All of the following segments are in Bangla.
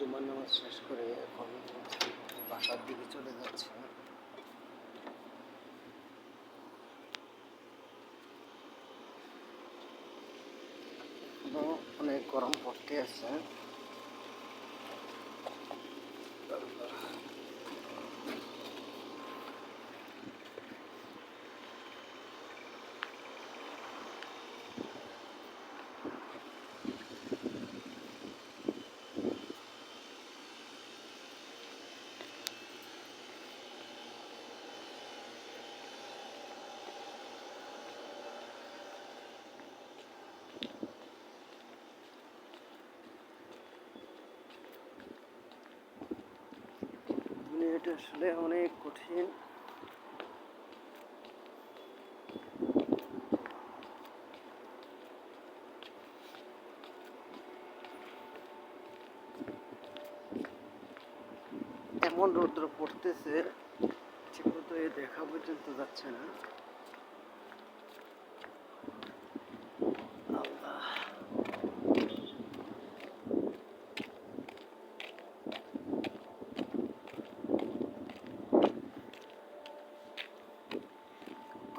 জুমার নামাজ শেষ করে এখন বাসার দিকে চলে যাচ্ছে। অনেক গরম পড়তে আছে। দুনিয়াটা আসলে অনেক কঠিন। এমন রৌদ্র পড়তেছে ঠিক মতো এ দেখা পর্যন্ত যাচ্ছে না।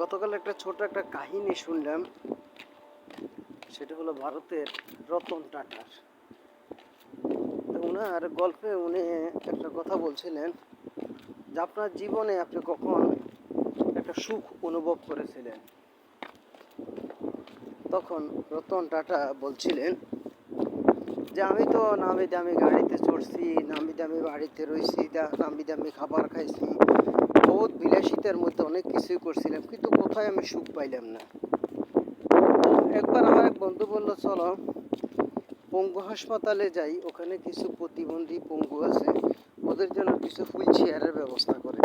গতকাল একটা ছোট একটা কাহিনী শুনলাম। সেটা হলো ভারতের রতন টাটার। তো ওনার গল্পে উনি একটা কথা বলছিলেন যে আপনার জীবনে আপনি কখন একটা সুখ অনুভব করেছিলেন? তখন রতন টাটা বলছিলেন যে আমি তো নামি দামি গাড়িতে চড়ছি, নামি দামি বাড়িতে রয়েছি নামি দামি খাবার খাইছি বহুত বিলাসিতার মধ্যে অনেক কিছুই করছিলাম, কিন্তু কোথায় আমি সুখ পাইলাম না। একবার আমার এক বন্ধু বলল, চলো পঙ্গু হাসপাতালে যাই, ওখানে কিছু প্রতিবন্ধী পঙ্গু আছে, ওদের জন্য কিছু হুইল চেয়ারের ব্যবস্থা করে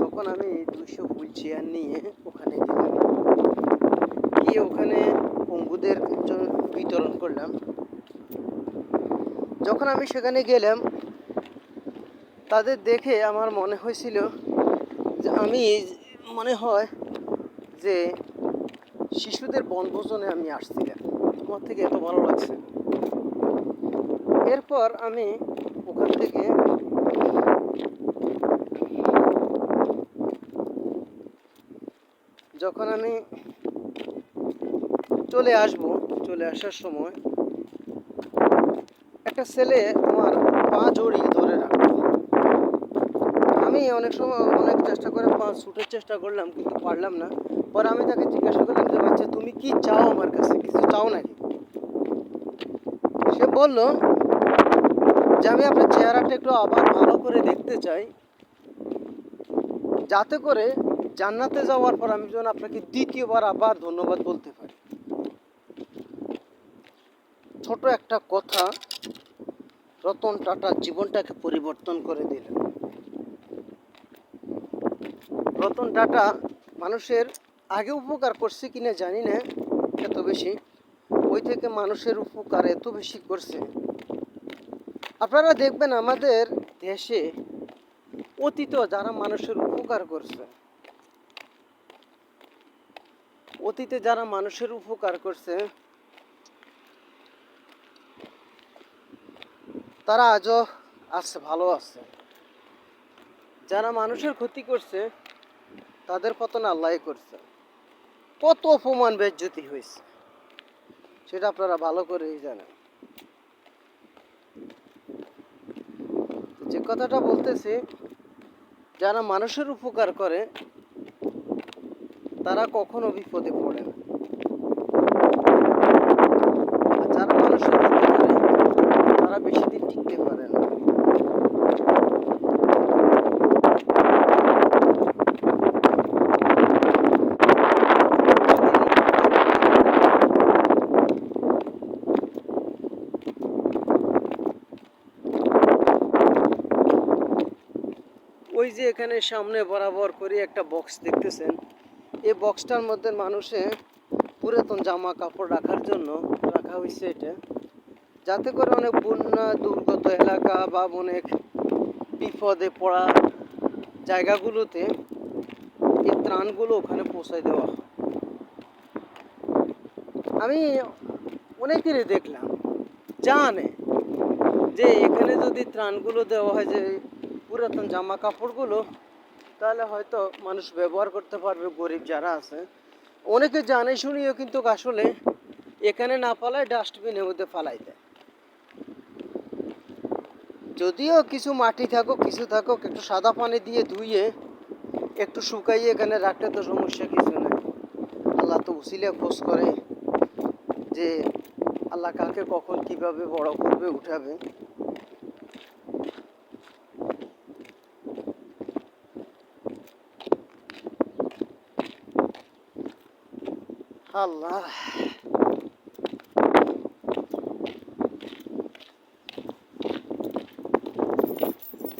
তখন আমি দুইশো হুইল চেয়ার নিয়ে ওখানে গেলাম। গিয়ে ওখানে পঙ্গুদের বিতরণ করলাম। যখন আমি সেখানে গেলাম তাদের দেখে আমার মনে হয়েছিল যে আমি মনে হয় যে শিশুদের বনভোজনে আমি আসছিলাম। আমার থেকে এত ভালো লাগছে। এরপর আমি ওখান থেকে যখন আমি চলে আসব, চলে আসার সময় একটা ছেলে আমার পা জড়িয়ে ধরে রাখল আমি অনেক সময় অনেক চেষ্টা করে পা ছুটের চেষ্টা করলাম, কিন্তু পারলাম না। পরে আমি তাকে জিজ্ঞাসা করলাম যে, বাচ্চা, তুমি কি চাও আমার কাছে? কিছু চাও নাকি? সে বলল যে, আমি আপনার চেহারাটা একটু আবার ভালো করে দেখতে চাই। যাতে করে জান্নাতে যাওয়ার পর আমি যেন আপনাকে দ্বিতীয়বার আবার ধন্যবাদ বলতে পারি। ছোট একটা কথা রতন টাটার জীবনটাকে পরিবর্তন করে দিলেন রতন টাটা মানুষের আগে উপকার করছে কিনা জানি না, এত বেশি। ওই থেকে মানুষের উপকার এত বেশি করছে। আপনারা দেখবেন আমাদের দেশে অতীত যারা মানুষের উপকার করছে, অতীতে যারা মানুষের উপকার করছে, তারা আজও আছে, ভালো আছে। যারা মানুষের ক্ষতি করছে তাদের পতন আল্লাহ করছে। কত অপমান বেজ্জতি হয়েছে। সেটা আপনারা ভালো করেই জানেন। যে কথাটা বলতেছি, যারা মানুষের উপকার করে, তারা কখনো বিপদে পড়ে না আর যারা মানুষের ক্ষতি করে তারা বেশি দিন টিকতে পারে না ওই যে এখানে সামনে বরাবর করে একটা বক্স দেখতেছেন। এই বক্সটার মধ্যে মানুষে পুরাতন জামা কাপড় রাখার জন্য রাখা হয়েছে এটা। যাতে করে অনেক বন্যা, দুর্গত এলাকা বা অনেক বিপদে পড়া জায়গাগুলোতে এই ত্রাণগুলো ওখানে পৌঁছায় দেওয়া হয়। আমি অনেকেরই দেখলাম, জানে যে এখানে যদি ত্রাণগুলো দেওয়া হয় যে পুরাতন জামা কাপড়গুলো তাহলে হয়তো মানুষ ব্যবহার করতে পারবে, গরিব যারা আছে। অনেকে জানে শুনিও কিন্তু আসলে এখানে না ফালায় ডাস্টবিনের মধ্যে ফালাই দেয়। যদিও কিছু মাটি থাকুক, কিছু থাকুক, একটু সাদা পানি দিয়ে ধুইয়ে একটু শুকাইয়ে এখানে রাখলে তো সমস্যা কিছু নেই। আল্লাহ তো উসিলে খোঁজ করে যে আল্লাহ কাকে কখন কীভাবে বড় করবে, উঠাবে। আল্লাহ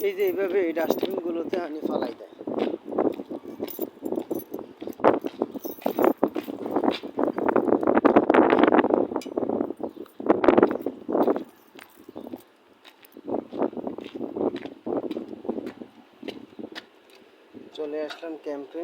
এই যে এইভাবে এই ডাস্টবিনগুলোতে আনি ফালাই দেয়। চলে আসলাম ক্যাম্পে।